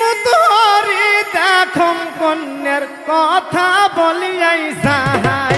মুতহরি দেখম কন্যার কথা বলিয়াই সাহায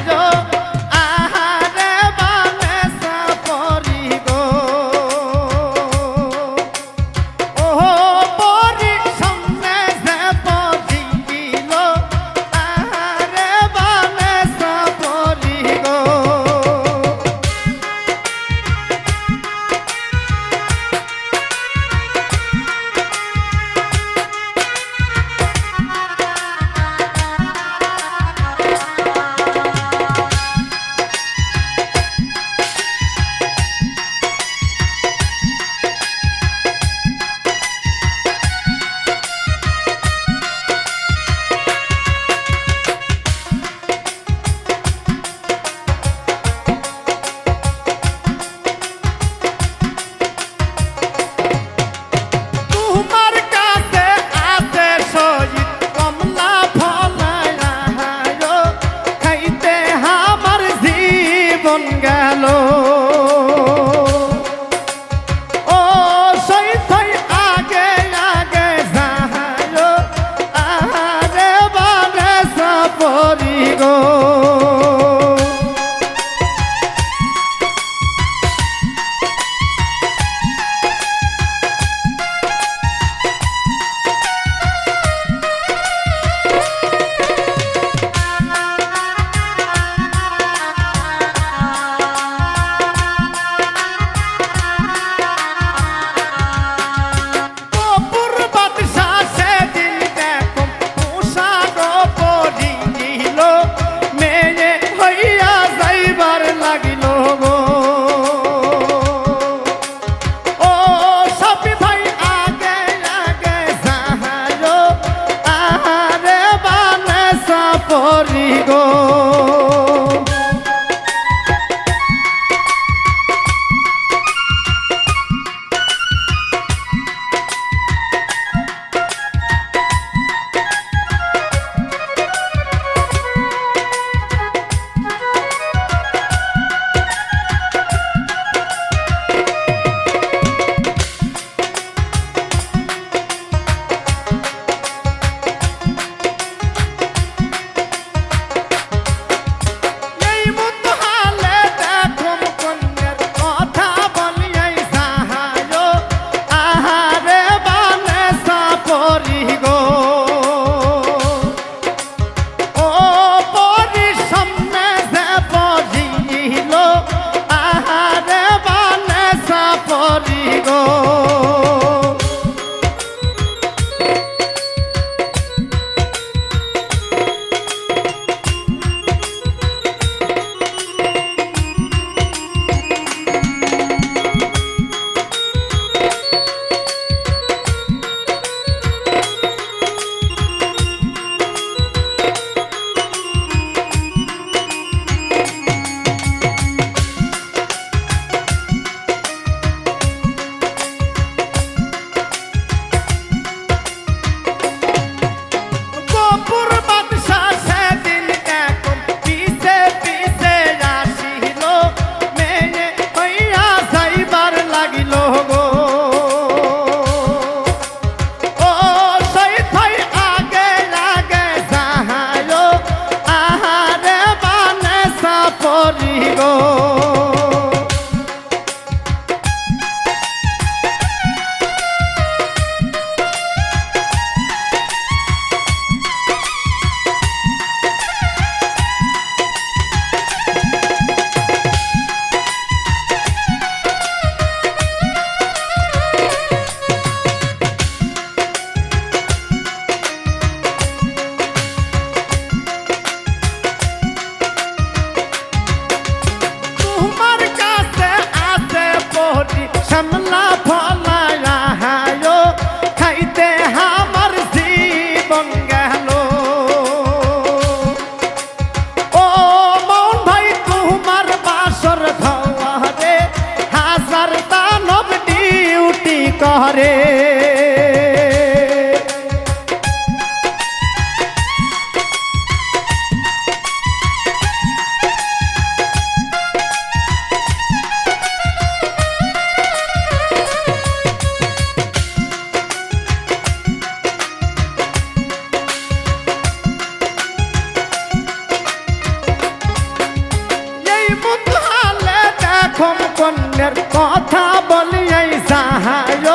প্রথম কন্যার কথা বলিয়াই যাহায়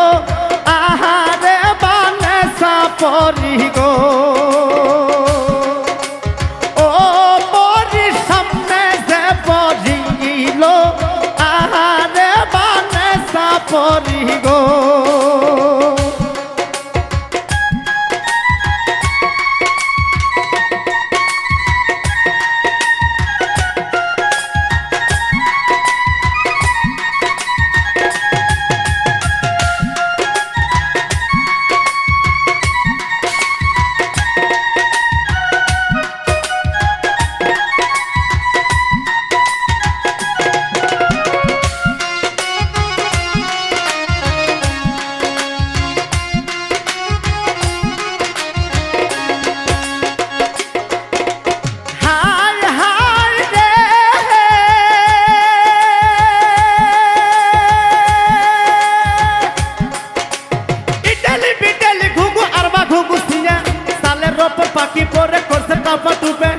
আহারে বানে সাপরি গো। ও পরি সামনে যে পরিল আহারে বানে সাপরি গো। tapa do pé.